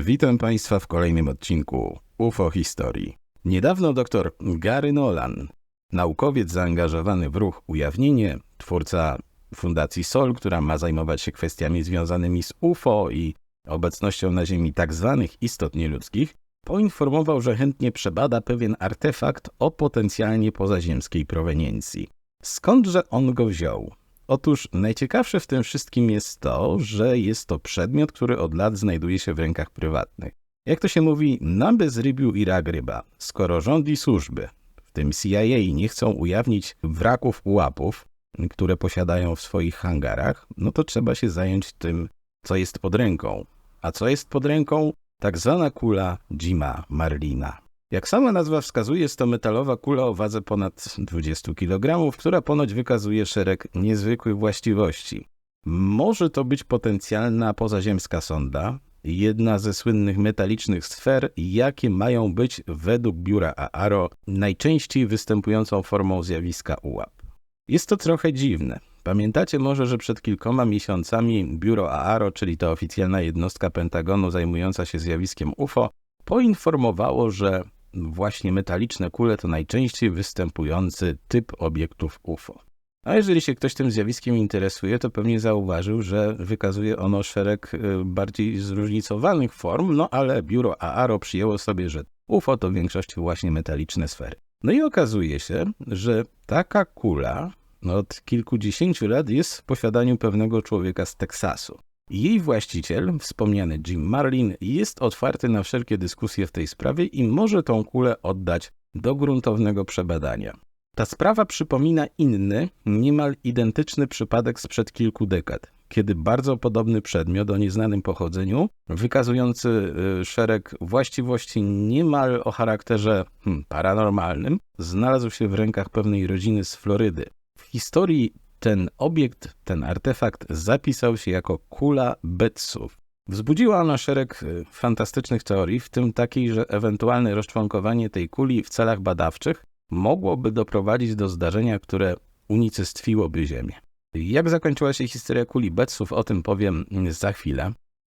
Witam Państwa w kolejnym odcinku UFO Historii. Niedawno dr Gary Nolan, naukowiec zaangażowany w ruch Ujawnienie, twórca Fundacji SOL, która ma zajmować się kwestiami związanymi z UFO i obecnością na Ziemi tzw. istot nieludzkich, poinformował, że chętnie przebada pewien artefakt o potencjalnie pozaziemskiej proweniencji. Skądże on go wziął? Otóż najciekawsze w tym wszystkim jest to, że jest to przedmiot, który od lat znajduje się w rękach prywatnych. Jak to się mówi, na bezrybiu i rak ryba. Skoro rząd i służby, w tym CIA, nie chcą ujawnić wraków ułapów, które posiadają w swoich hangarach, no to trzeba się zająć tym, co jest pod ręką. A co jest pod ręką? Tak zwana kula Jima Marlina. Jak sama nazwa wskazuje, jest to metalowa kula o wadze ponad 20 kg, która ponoć wykazuje szereg niezwykłych właściwości. Może to być potencjalna pozaziemska sonda, jedna ze słynnych metalicznych sfer, jakie mają być według biura AARO najczęściej występującą formą zjawiska ułap. Jest to trochę dziwne. Pamiętacie może, że przed kilkoma miesiącami biuro AARO, czyli to oficjalna jednostka Pentagonu zajmująca się zjawiskiem UFO, poinformowało, że właśnie metaliczne kule to najczęściej występujący typ obiektów UFO. A jeżeli się ktoś tym zjawiskiem interesuje, to pewnie zauważył, że wykazuje ono szereg y, bardziej zróżnicowanych form, no ale biuro AARO przyjęło sobie, że UFO to w większości właśnie metaliczne sfery. No i okazuje się, że taka kula od kilkudziesięciu lat jest w posiadaniu pewnego człowieka z Teksasu. Jej właściciel, wspomniany Jim Marlin, jest otwarty na wszelkie dyskusje w tej sprawie i może tą kulę oddać do gruntownego przebadania. Ta sprawa przypomina inny, niemal identyczny przypadek sprzed kilku dekad, kiedy bardzo podobny przedmiot o nieznanym pochodzeniu, wykazujący y, szereg właściwości niemal o charakterze hmm, paranormalnym, znalazł się w rękach pewnej rodziny z Florydy. W historii ten obiekt, ten artefakt zapisał się jako kula Betsów. Wzbudziła ona szereg y, fantastycznych teorii, w tym takiej, że ewentualne rozczłonkowanie tej kuli w celach badawczych mogłoby doprowadzić do zdarzenia, które unicestwiłoby Ziemię. Jak zakończyła się historia kuli Betsów, o tym powiem za chwilę.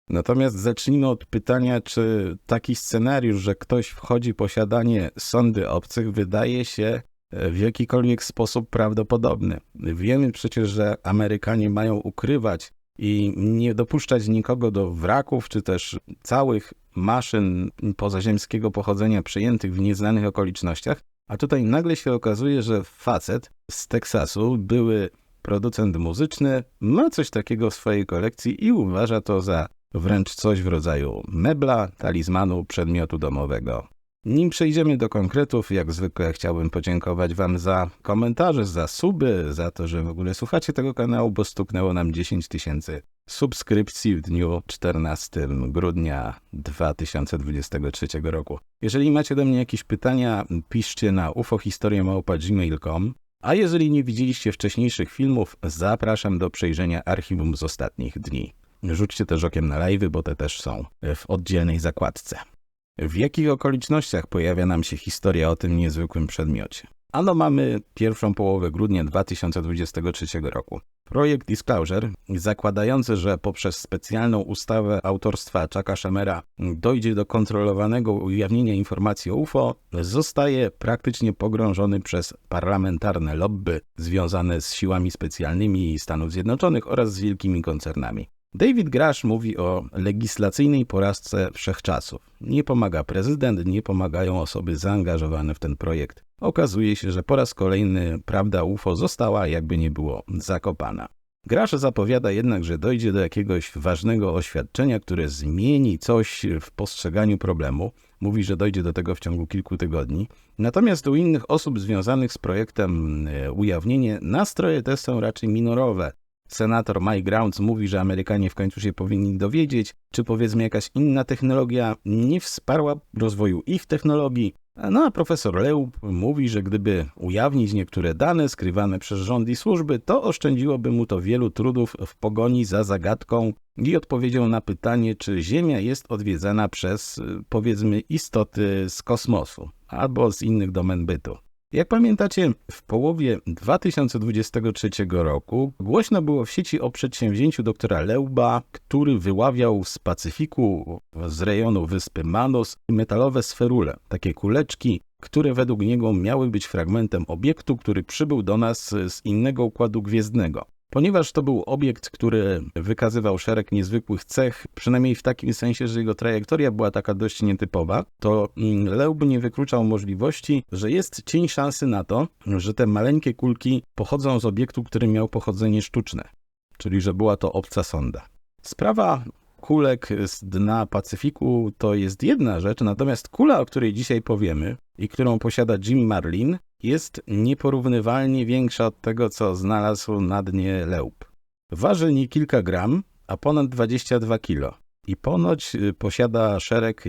Natomiast zacznijmy od pytania, czy taki scenariusz, że ktoś wchodzi w posiadanie sondy obcych, wydaje się w jakikolwiek sposób prawdopodobny. Wiemy przecież, że Amerykanie mają ukrywać i nie dopuszczać nikogo do wraków, czy też całych maszyn pozaziemskiego pochodzenia przyjętych w nieznanych okolicznościach, a tutaj nagle się okazuje, że facet z Teksasu, były producent muzyczny, ma coś takiego w swojej kolekcji i uważa to za wręcz coś w rodzaju mebla, talizmanu, przedmiotu domowego. Nim przejdziemy do konkretów, jak zwykle chciałbym podziękować Wam za komentarze, za suby, za to, że w ogóle słuchacie tego kanału, bo stuknęło nam 10 tysięcy subskrypcji w dniu 14 grudnia 2023 roku. Jeżeli macie do mnie jakieś pytania, piszcie na ufohistoria.gmail.com a jeżeli nie widzieliście wcześniejszych filmów, zapraszam do przejrzenia archiwum z ostatnich dni. Rzućcie też okiem na live'y, bo te też są w oddzielnej zakładce. W jakich okolicznościach pojawia nam się historia o tym niezwykłym przedmiocie? Ano mamy pierwszą połowę grudnia 2023 roku. Projekt Disclosure, zakładający, że poprzez specjalną ustawę autorstwa Chucka Schemera dojdzie do kontrolowanego ujawnienia informacji o UFO, zostaje praktycznie pogrążony przez parlamentarne lobby związane z siłami specjalnymi Stanów Zjednoczonych oraz z wielkimi koncernami. David Grash mówi o legislacyjnej porażce wszechczasów. Nie pomaga prezydent, nie pomagają osoby zaangażowane w ten projekt. Okazuje się, że po raz kolejny prawda UFO została, jakby nie było, zakopana. Grasz zapowiada jednak, że dojdzie do jakiegoś ważnego oświadczenia, które zmieni coś w postrzeganiu problemu. Mówi, że dojdzie do tego w ciągu kilku tygodni. Natomiast u innych osób związanych z projektem e, ujawnienie nastroje te są raczej minorowe. Senator Mike Grounds mówi, że Amerykanie w końcu się powinni dowiedzieć, czy powiedzmy jakaś inna technologia nie wsparła rozwoju ich technologii. No a profesor Leub mówi, że gdyby ujawnić niektóre dane skrywane przez rząd i służby, to oszczędziłoby mu to wielu trudów w pogoni za zagadką i odpowiedzią na pytanie, czy Ziemia jest odwiedzana przez powiedzmy istoty z kosmosu albo z innych domen bytu. Jak pamiętacie, w połowie 2023 roku głośno było w sieci o przedsięwzięciu doktora Leuba, który wyławiał z Pacyfiku, z rejonu wyspy Manos, metalowe sferule, takie kuleczki, które według niego miały być fragmentem obiektu, który przybył do nas z innego układu gwiezdnego. Ponieważ to był obiekt, który wykazywał szereg niezwykłych cech, przynajmniej w takim sensie, że jego trajektoria była taka dość nietypowa, to mm, Leub nie wykluczał możliwości, że jest cień szansy na to, że te maleńkie kulki pochodzą z obiektu, który miał pochodzenie sztuczne, czyli że była to obca sonda. Sprawa kulek z dna Pacyfiku to jest jedna rzecz, natomiast kula, o której dzisiaj powiemy i którą posiada Jim Marlin, jest nieporównywalnie większa od tego, co znalazł na dnie Leup. Waży nie kilka gram, a ponad 22 kilo i ponoć y, posiada szereg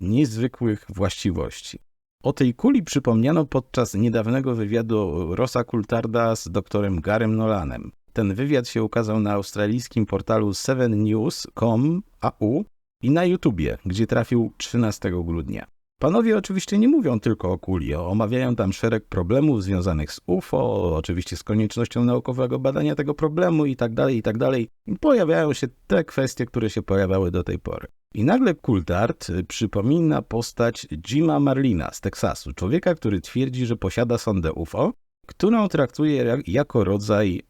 niezwykłych właściwości. O tej kuli przypomniano podczas niedawnego wywiadu Rosa Coultarda z doktorem Garem Nolanem. Ten wywiad się ukazał na australijskim portalu 7news.com AU i na YouTubie, gdzie trafił 13 grudnia. Panowie oczywiście nie mówią tylko o kuli, omawiają tam szereg problemów związanych z UFO, oczywiście z koniecznością naukowego badania tego problemu i tak dalej, i tak dalej. Pojawiają się te kwestie, które się pojawiały do tej pory. I nagle Coulthard przypomina postać Jima Marlina z Teksasu, człowieka, który twierdzi, że posiada sondę UFO, którą traktuje jako rodzaj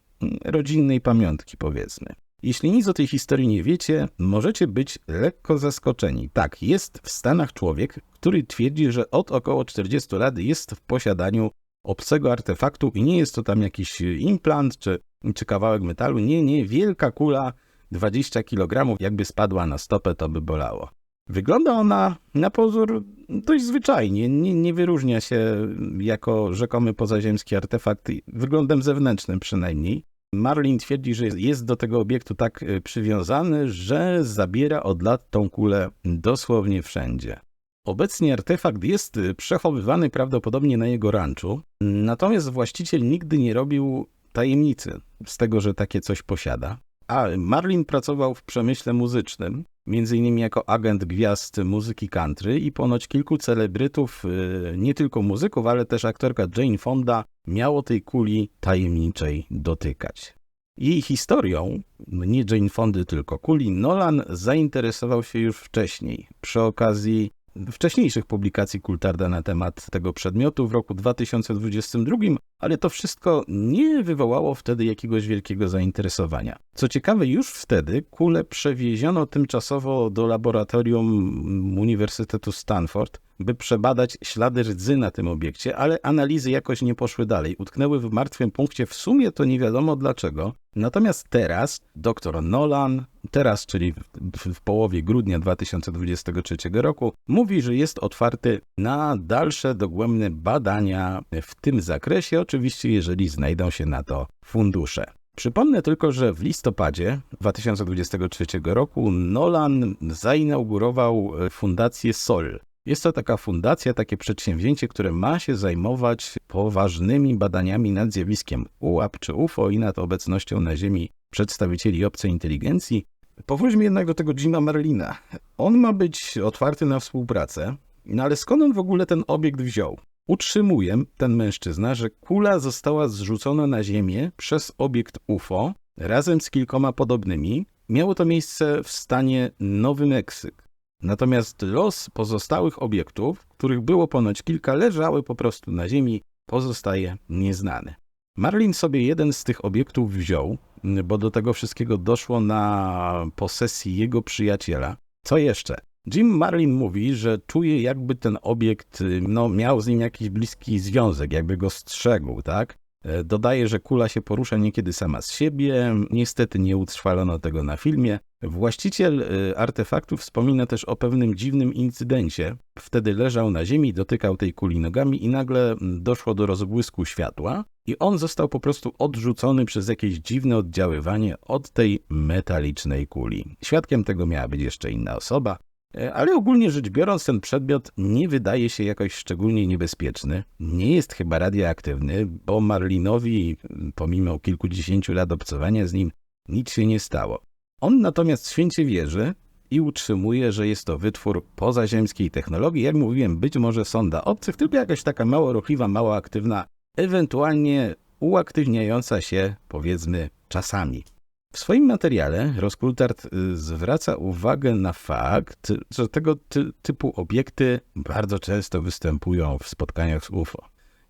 rodzinnej pamiątki, powiedzmy. Jeśli nic o tej historii nie wiecie, możecie być lekko zaskoczeni. Tak, jest w Stanach człowiek, który twierdzi, że od około 40 lat jest w posiadaniu obcego artefaktu i nie jest to tam jakiś implant czy, czy kawałek metalu. Nie, nie, wielka kula 20 kg, jakby spadła na stopę, to by bolało. Wygląda ona na pozór dość zwyczajnie, nie, nie, wyróżnia się jako rzekomy pozaziemski artefakt, wyglądem zewnętrznym przynajmniej. Marlin twierdzi, że jest do tego obiektu tak y, przywiązany, że zabiera od lat tą kulę dosłownie wszędzie. Obecnie artefakt jest y, przechowywany prawdopodobnie na jego ranczu, natomiast właściciel nigdy nie robił tajemnicy z tego, że takie coś posiada. A Marlin pracował w przemyśle muzycznym, innymi jako agent gwiazd muzyki country i ponoć kilku celebrytów, y, nie tylko muzyków, ale też aktorka Jane Fonda miało tej kuli tajemniczej dotykać. Jej historią, nie Jane Fondy, tylko kuli, Nolan zainteresował się już wcześniej, przy okazji wcześniejszych publikacji Kultarda na temat tego przedmiotu w roku 2022, ale to wszystko nie wywołało wtedy jakiegoś wielkiego zainteresowania. Co ciekawe, już wtedy kulę przewieziono tymczasowo do laboratorium Uniwersytetu Stanford, by przebadać ślady rdzy na tym obiekcie, ale analizy jakoś nie poszły dalej. Utknęły w martwym punkcie, w sumie to nie wiadomo dlaczego. Natomiast teraz dr Nolan, teraz, czyli w, w, połowie grudnia 2023 roku, mówi, że jest otwarty na dalsze dogłębne badania w tym zakresie, oczywiście jeżeli znajdą się na to fundusze. Przypomnę tylko, że w listopadzie 2023 roku Nolan zainaugurował fundację SOL, jest to taka fundacja, takie przedsięwzięcie, które ma się zajmować poważnymi badaniami nad zjawiskiem UAP czy UFO i nad obecnością na Ziemi przedstawicieli obcej inteligencji. Powróćmy jednak do tego Jima Merlina. On ma być otwarty na współpracę, no ale skąd on w ogóle ten obiekt wziął? Utrzymuje ten mężczyzna, że kula została zrzucona na Ziemię przez obiekt UFO razem z kilkoma podobnymi. Miało to miejsce w stanie Nowy Meksyk. Natomiast los pozostałych obiektów, których było ponoć kilka, leżały po prostu na ziemi, pozostaje nieznany. Marlin sobie jeden z tych obiektów wziął, bo do tego wszystkiego doszło na posesji jego przyjaciela. Co jeszcze? Jim Marlin mówi, że czuje jakby ten obiekt no, miał z nim jakiś bliski związek, jakby go strzegł, tak? E, dodaje, że kula się porusza niekiedy sama z siebie. Niestety nie utrwalono tego na filmie. Właściciel e, artefaktu wspomina też o pewnym dziwnym incydencie. Wtedy leżał na ziemi, dotykał tej kuli nogami i nagle doszło do rozbłysku światła i on został po prostu odrzucony przez jakieś dziwne oddziaływanie od tej metalicznej kuli. Świadkiem tego miała być jeszcze inna osoba. E, ale ogólnie rzecz biorąc, ten przedmiot nie wydaje się jakoś szczególnie niebezpieczny. Nie jest chyba radioaktywny, bo Marlinowi, pomimo kilkudziesięciu lat obcowania z nim, nic się nie stało. On natomiast święcie wierzy, i utrzymuje, że jest to wytwór pozaziemskiej technologii. Jak mówiłem, być może sonda obcych, tylko jakaś taka mało ruchliwa, mało aktywna, ewentualnie uaktywniająca się, powiedzmy, czasami. W swoim materiale Roskultart y, zwraca uwagę na fakt, że tego ty typu obiekty bardzo często występują w spotkaniach z UFO.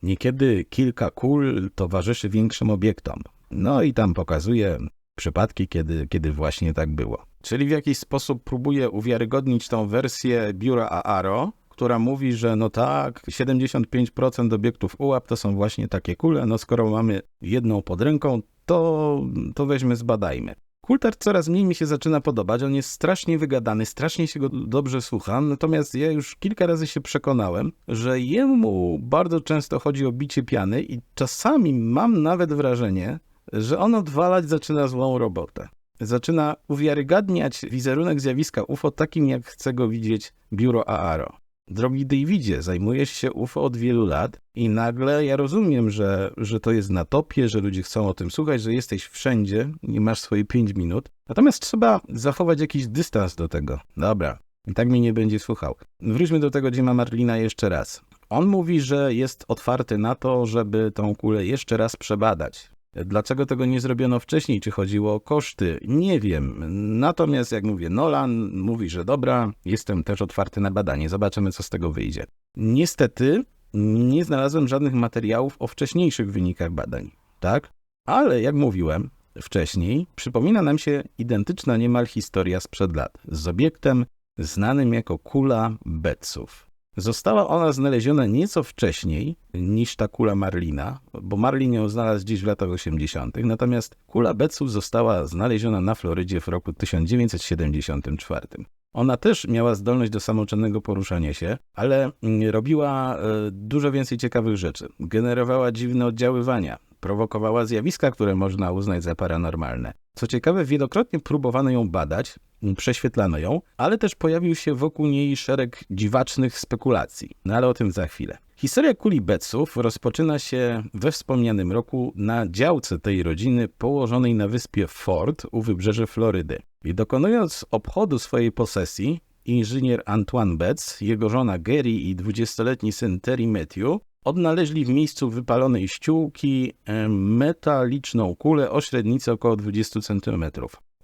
Niekiedy kilka kul towarzyszy większym obiektom. No i tam pokazuje przypadki, kiedy, kiedy właśnie tak było. Czyli w jakiś sposób próbuje uwiarygodnić tą wersję biura AARO, która mówi, że no tak, 75% obiektów UAP to są właśnie takie kule, no skoro mamy jedną pod ręką, to, to weźmy, zbadajmy. Kultar coraz mniej mi się zaczyna podobać, on jest strasznie wygadany, strasznie się go dobrze słucham, natomiast ja już kilka razy się przekonałem, że jemu bardzo często chodzi o bicie piany i czasami mam nawet wrażenie, że on odwalać zaczyna złą robotę. Zaczyna uwiarygadniać wizerunek zjawiska UFO takim, jak chce go widzieć biuro AARO. Drogi Davidzie, zajmujesz się UFO od wielu lat i nagle ja rozumiem, że, że to jest na topie, że ludzie chcą o tym słuchać, że jesteś wszędzie i masz swoje 5 minut. Natomiast trzeba zachować jakiś dystans do tego. Dobra, i tak mnie nie będzie słuchał. Wróćmy do tego Jima Marlina jeszcze raz. On mówi, że jest otwarty na to, żeby tą kulę jeszcze raz przebadać. Dlaczego tego nie zrobiono wcześniej? Czy chodziło o koszty? Nie wiem. Natomiast, jak mówię, Nolan mówi, że dobra, jestem też otwarty na badanie, zobaczymy, co z tego wyjdzie. Niestety, nie znalazłem żadnych materiałów o wcześniejszych wynikach badań, tak? Ale, jak mówiłem wcześniej, przypomina nam się identyczna niemal historia sprzed lat z obiektem znanym jako kula Betsów. Została ona znaleziona nieco wcześniej niż ta kula Marlina, bo Marlin ją znalazł gdzieś w latach 80., natomiast kula Betsu została znaleziona na Florydzie w roku 1974. Ona też miała zdolność do samoczynnego poruszania się, ale mm, robiła e, dużo więcej ciekawych rzeczy. Generowała dziwne oddziaływania, prowokowała zjawiska, które można uznać za paranormalne. Co ciekawe, wielokrotnie próbowano ją badać, prześwietlano ją, ale też pojawił się wokół niej szereg dziwacznych spekulacji. No ale o tym za chwilę. Historia kuli Betsów rozpoczyna się we wspomnianym roku na działce tej rodziny położonej na wyspie Ford u wybrzeży Florydy. I dokonując obchodu swojej posesji, inżynier Antoine Betts, jego żona Gary i 20-letni syn Terry Matthew odnaleźli w miejscu wypalonej ściółki metaliczną kulę o średnicy około 20 cm.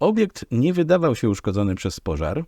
Obiekt nie wydawał się uszkodzony przez pożar,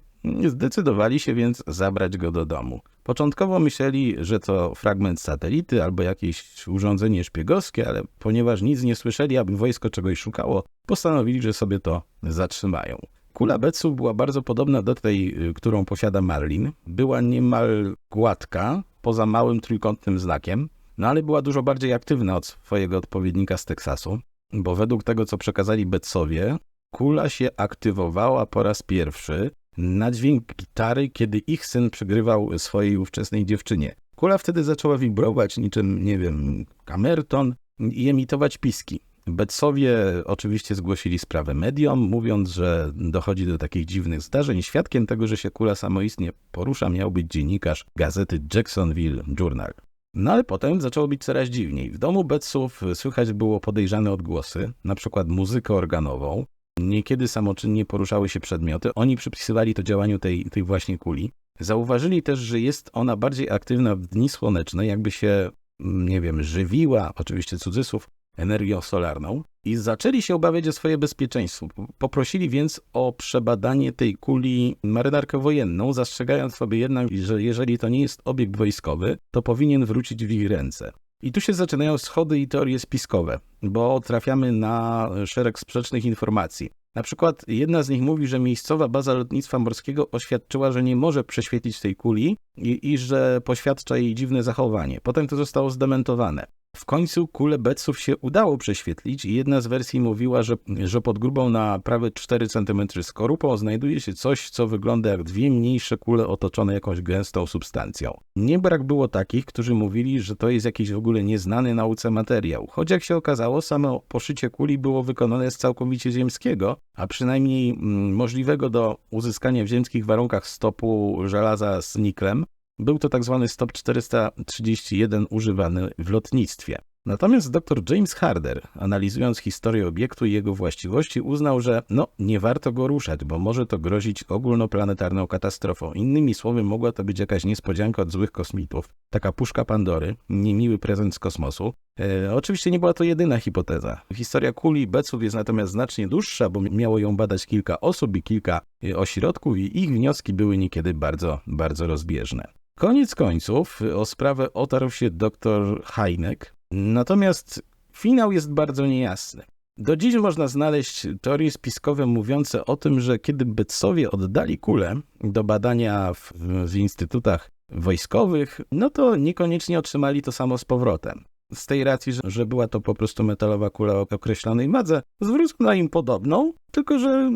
zdecydowali się więc zabrać go do domu. Początkowo myśleli, że to fragment satelity albo jakieś urządzenie szpiegowskie, ale ponieważ nic nie słyszeli, aby wojsko czegoś szukało, postanowili, że sobie to zatrzymają. Kula Betsu była bardzo podobna do tej, y, którą posiada Marlin. Była niemal gładka, poza małym trójkątnym znakiem, no ale była dużo bardziej aktywna od swojego odpowiednika z Teksasu, bo według tego, co przekazali Betsowie, kula się aktywowała po raz pierwszy na dźwięk gitary, kiedy ich syn przygrywał swojej ówczesnej dziewczynie. Kula wtedy zaczęła wibrować niczym, nie wiem, kamerton i emitować piski. Betsowie oczywiście zgłosili sprawę mediom, mówiąc, że dochodzi do takich dziwnych zdarzeń. Świadkiem tego, że się kula samoistnie porusza, miał być dziennikarz gazety Jacksonville Journal. No ale potem zaczęło być coraz dziwniej. W domu Betsów słychać było podejrzane odgłosy, na przykład muzykę organową. Niekiedy samoczynnie poruszały się przedmioty. Oni przypisywali to działaniu tej, tej właśnie kuli. Zauważyli też, że jest ona bardziej aktywna w dni słoneczne, jakby się, nie wiem, żywiła, oczywiście cudzysłów, energią solarną i zaczęli się obawiać o swoje bezpieczeństwo. Poprosili więc o przebadanie tej kuli marynarkę wojenną, zastrzegając sobie jednak, że jeżeli to nie jest obiekt wojskowy, to powinien wrócić w ich ręce. I tu się zaczynają schody i teorie spiskowe, bo trafiamy na szereg sprzecznych informacji. Na przykład jedna z nich mówi, że miejscowa baza lotnictwa morskiego oświadczyła, że nie może prześwietlić tej kuli i, i że poświadcza jej dziwne zachowanie. Potem to zostało zdementowane. W końcu kulę Betsów się udało prześwietlić i jedna z wersji mówiła, że, że pod grubą na prawie 4 cm skorupą znajduje się coś, co wygląda jak dwie mniejsze kule otoczone jakąś gęstą substancją. Nie brak było takich, którzy mówili, że to jest jakiś w ogóle nieznany nauce materiał, choć jak się okazało, samo poszycie kuli było wykonane z całkowicie ziemskiego, a przynajmniej mm, możliwego do uzyskania w ziemskich warunkach stopu żelaza z niklem, był to tak zwany stop 431 używany w lotnictwie. Natomiast dr James Harder, analizując historię obiektu i jego właściwości, uznał, że no, nie warto go ruszać, bo może to grozić ogólnoplanetarną katastrofą. Innymi słowy, mogła to być jakaś niespodzianka od złych kosmitów, taka puszka Pandory, niemiły prezent z kosmosu. E, oczywiście nie była to jedyna hipoteza. Historia kuli Beców jest natomiast znacznie dłuższa, bo miało ją badać kilka osób i kilka e, ośrodków i ich wnioski były niekiedy bardzo, bardzo rozbieżne. Koniec końców o sprawę otarł się dr Heineck, natomiast finał jest bardzo niejasny. Do dziś można znaleźć teorie spiskowe mówiące o tym, że kiedy Betsowie oddali kulę do badania w, w instytutach wojskowych, no to niekoniecznie otrzymali to samo z powrotem. Z tej racji, że, że była to po prostu metalowa kula o określonej madze, zwrócono im podobną, tylko że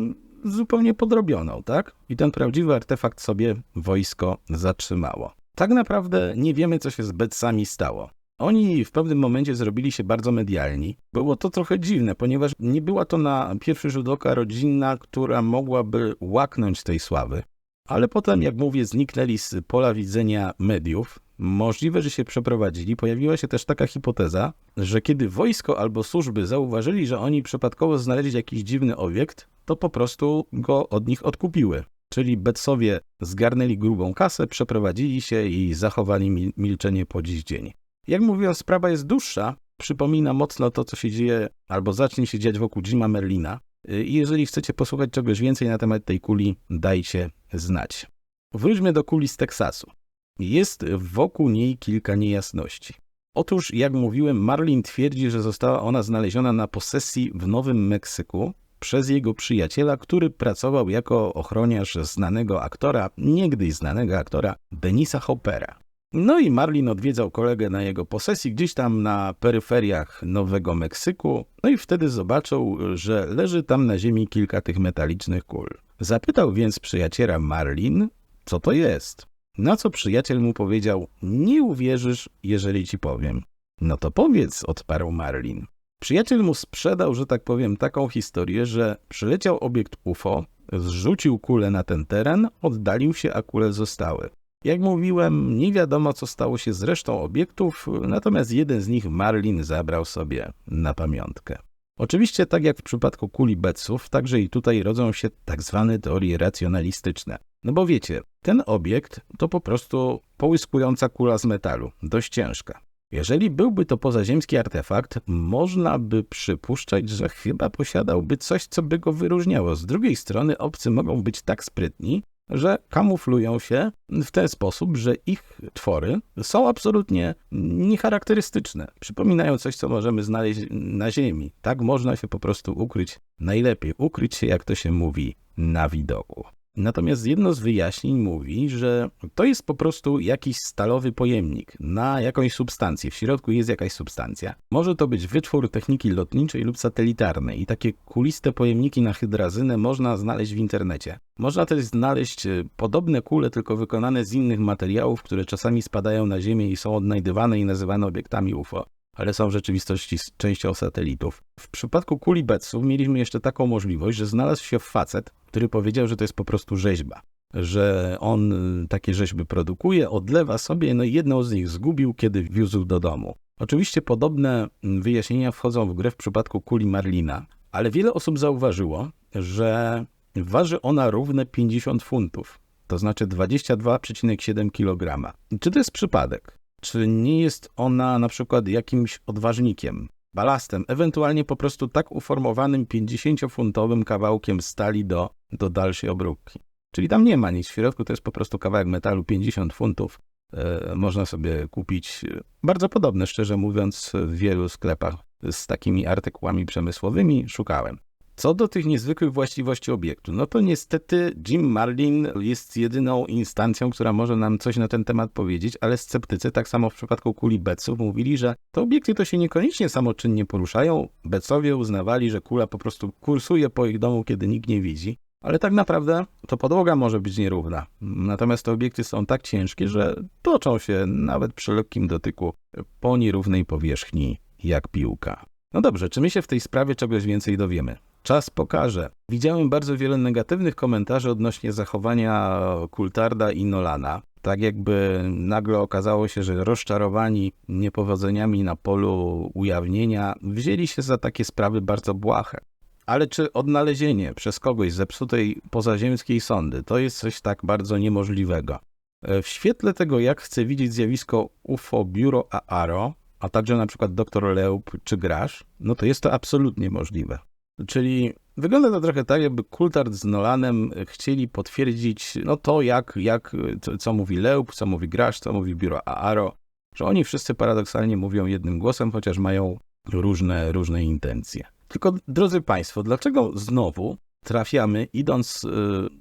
zupełnie podrobioną, tak? I ten prawdziwy artefakt sobie wojsko zatrzymało. Tak naprawdę nie wiemy, co się z Betsami stało. Oni w pewnym momencie zrobili się bardzo medialni. Było to trochę dziwne, ponieważ nie była to na pierwszy rzut oka rodzina, która mogłaby łaknąć tej sławy. Ale potem, jak mówię, zniknęli z pola widzenia mediów. Możliwe, że się przeprowadzili. Pojawiła się też taka hipoteza, że kiedy wojsko albo służby zauważyli, że oni przypadkowo znaleźli jakiś dziwny obiekt, to po prostu go od nich odkupiły. Czyli Betsowie zgarnęli grubą kasę, przeprowadzili się i zachowali milczenie po dziś dzień. Jak mówiłem, sprawa jest dłuższa. Przypomina mocno to, co się dzieje albo zacznie się dziać wokół Jima Merlina. I jeżeli chcecie posłuchać czegoś więcej na temat tej kuli, dajcie znać. Wróćmy do kuli z Teksasu. Jest wokół niej kilka niejasności. Otóż, jak mówiłem, Marlin twierdzi, że została ona znaleziona na posesji w Nowym Meksyku przez jego przyjaciela, który pracował jako ochroniarz znanego aktora, niegdyś znanego aktora Denisa Hoppera. No i Marlin odwiedzał kolegę na jego posesji gdzieś tam na peryferiach Nowego Meksyku, no i wtedy zobaczył, że leży tam na ziemi kilka tych metalicznych kul. Zapytał więc przyjaciela Marlin, co to jest. Na co przyjaciel mu powiedział, nie uwierzysz, jeżeli ci powiem. No to powiedz, odparł Marlin. Przyjaciel mu sprzedał, że tak powiem, taką historię, że przyleciał obiekt UFO, zrzucił kulę na ten teren, oddalił się, a kule zostały. Jak mówiłem, nie wiadomo, co stało się z resztą obiektów, natomiast jeden z nich Marlin zabrał sobie na pamiątkę. Oczywiście, tak jak w przypadku kuli Betsów, także i tutaj rodzą się tak zwane teorie racjonalistyczne. No bo wiecie, ten obiekt to po prostu połyskująca kula z metalu, dość ciężka. Jeżeli byłby to pozaziemski artefakt, można by przypuszczać, że chyba posiadałby coś, co by go wyróżniało. Z drugiej strony obcy mogą być tak sprytni, że kamuflują się w ten sposób, że ich twory są absolutnie niecharakterystyczne. Przypominają coś, co możemy znaleźć na Ziemi. Tak można się po prostu ukryć najlepiej. Ukryć się, jak to się mówi, na widoku. Natomiast jedno z wyjaśnień mówi, że to jest po prostu jakiś stalowy pojemnik na jakąś substancję. W środku jest jakaś substancja. Może to być wytwór techniki lotniczej lub satelitarnej i takie kuliste pojemniki na hydrazynę można znaleźć w internecie. Można też znaleźć e, podobne kule, tylko wykonane z innych materiałów, które czasami spadają na Ziemię i są odnajdywane i nazywane obiektami UFO ale są w rzeczywistości częścią satelitów. W przypadku kuli Betsów mieliśmy jeszcze taką możliwość, że znalazł się facet, który powiedział, że to jest po prostu rzeźba. Że on y, takie rzeźby produkuje, odlewa sobie, no i jedną z nich zgubił, kiedy wiózł do domu. Oczywiście podobne mm, wyjaśnienia wchodzą w grę w przypadku kuli Marlina, ale wiele osób zauważyło, że waży ona równe 50 funtów, to znaczy 22,7 kg. Czy to jest przypadek? Czy nie jest ona na przykład jakimś odważnikiem, balastem, ewentualnie po prostu tak uformowanym 50-funtowym kawałkiem stali do, do dalszej obróbki? Czyli tam nie ma nic w środku, to jest po prostu kawałek metalu 50 funtów. E, można sobie kupić e, bardzo podobne, szczerze mówiąc, w wielu sklepach z takimi artykułami przemysłowymi. Szukałem. Co do tych niezwykłych właściwości obiektu, no to niestety Jim Marlin jest jedyną instancją, która może nam coś na ten temat powiedzieć, ale sceptycy, tak samo w przypadku kuli Beców, mówili, że te obiekty to się niekoniecznie samoczynnie poruszają. Becowie uznawali, że kula po prostu kursuje po ich domu, kiedy nikt nie widzi. Ale tak naprawdę to podłoga może być nierówna. Natomiast te obiekty są tak ciężkie, że toczą się nawet przy lekkim dotyku po nierównej powierzchni jak piłka. No dobrze, czy my się w tej sprawie czegoś więcej dowiemy? Czas pokaże. Widziałem bardzo wiele negatywnych komentarzy odnośnie zachowania Kultarda i Nolana. Tak jakby nagle okazało się, że rozczarowani niepowodzeniami na polu ujawnienia wzięli się za takie sprawy bardzo błahe. Ale czy odnalezienie przez kogoś zepsutej pozaziemskiej sondy to jest coś tak bardzo niemożliwego? W świetle tego, jak chce widzieć zjawisko UFO Biuro AARO, a także na przykład dr Leub czy Grasz, no to jest to absolutnie możliwe. Czyli wygląda to trochę tak, jakby Coulthard z Nolanem chcieli potwierdzić no to, jak, jak co, co mówi Leub, co mówi Grasz, co mówi Biuro AARO, że oni wszyscy paradoksalnie mówią jednym głosem, chociaż mają różne, różne intencje. Tylko, drodzy Państwo, dlaczego znowu trafiamy, idąc y,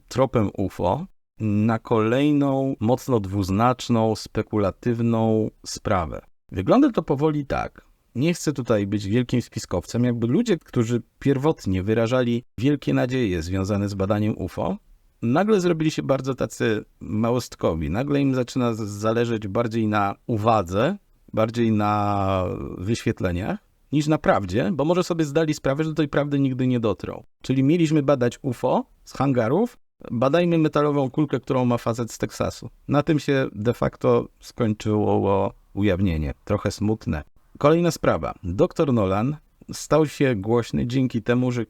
tropem UFO, na kolejną, mocno dwuznaczną, spekulatywną sprawę? Wygląda to powoli tak. Nie chcę tutaj być wielkim spiskowcem, jakby ludzie, którzy pierwotnie wyrażali wielkie nadzieje związane z badaniem UFO, nagle zrobili się bardzo tacy małostkowi. Nagle im zaczyna zależeć bardziej na uwadze, bardziej na wyświetleniach, niż na prawdzie, bo może sobie zdali sprawę, że do tej prawdy nigdy nie dotrą. Czyli mieliśmy badać UFO z hangarów, badajmy metalową kulkę, którą ma facet z Teksasu. Na tym się de facto skończyło ujawnienie. Trochę smutne. Kolejna sprawa. Dr Nolan stał się głośny dzięki temu, że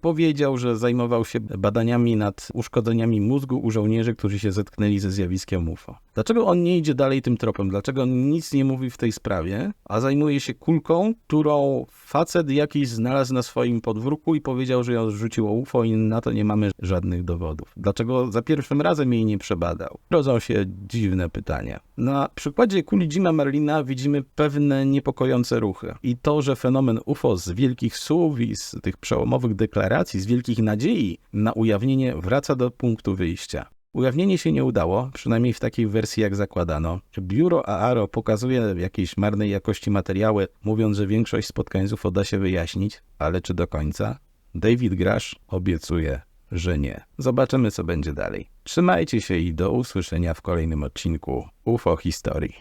powiedział, że zajmował się badaniami nad uszkodzeniami mózgu u żołnierzy, którzy się zetknęli ze zjawiskiem UFO. Dlaczego on nie idzie dalej tym tropem? Dlaczego on nic nie mówi w tej sprawie, a zajmuje się kulką, którą facet jakiś znalazł na swoim podwórku i powiedział, że ją rzuciło UFO i na to nie mamy żadnych dowodów? Dlaczego za pierwszym razem jej nie przebadał? Rodzą się dziwne pytania. Na przykładzie kuli Jima Marlina widzimy pewne niepokojące ruchy. I to, że fenomen UFO z wielkich słów i z tych przełomowych deklaracji, z wielkich nadziei na ujawnienie wraca do punktu wyjścia. Ujawnienie się nie udało, przynajmniej w takiej wersji jak zakładano. Biuro AARO pokazuje jakieś marnej jakości materiały, mówiąc, że większość spotkań z UFO da się wyjaśnić, ale czy do końca? David Grasz obiecuje, że nie. Zobaczymy, co będzie dalej. Trzymajcie się i do usłyszenia w kolejnym odcinku UFO Historii.